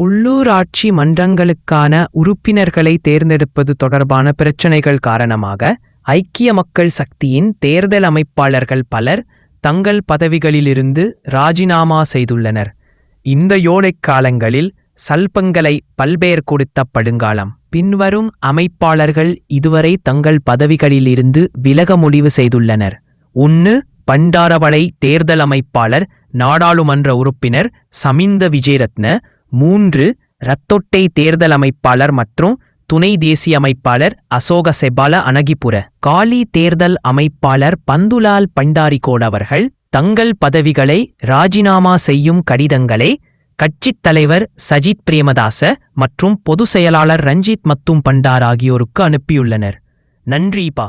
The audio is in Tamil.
உள்ளூராட்சி மன்றங்களுக்கான உறுப்பினர்களை தேர்ந்தெடுப்பது தொடர்பான பிரச்சினைகள் காரணமாக ஐக்கிய மக்கள் சக்தியின் தேர்தல் அமைப்பாளர்கள் பலர் தங்கள் பதவிகளிலிருந்து ராஜினாமா செய்துள்ளனர். இந்த யோலைக் காலங்களில் சல்பங்களை பல்பெயர் கொடுத்த படுங்காலம். பின்வரும் அமைப்பாளர்கள் இதுவரை தங்கள் பதவிகளிலிருந்து விலக முடிவு செய்துள்ளனர். ஒன்று பண்டாரவளை தேர்தல் அமைப்பாளர் நாடாளுமன்ற உறுப்பினர் சமிந்த விஜயரத்ன மூன்று ரத்தொட்டை தேர்தல் அமைப்பாளர் மற்றும் துணை தேசிய அமைப்பாளர் அசோக செபால அனகிபுர. காலி தேர்தல் அமைப்பாளர் பந்துலால் பண்டாரிகோட் அவர்கள் தங்கள் பதவிகளை ராஜினாமா செய்யும் கடிதங்களை கட்சித் தலைவர் சஜித் பிரேமதாச மற்றும் பொதுச் செயலாளர் ரஞ்சித் மத்தும் பண்டார் ஆகியோருக்கு அனுப்பியுள்ளனர். நன்றிப்பா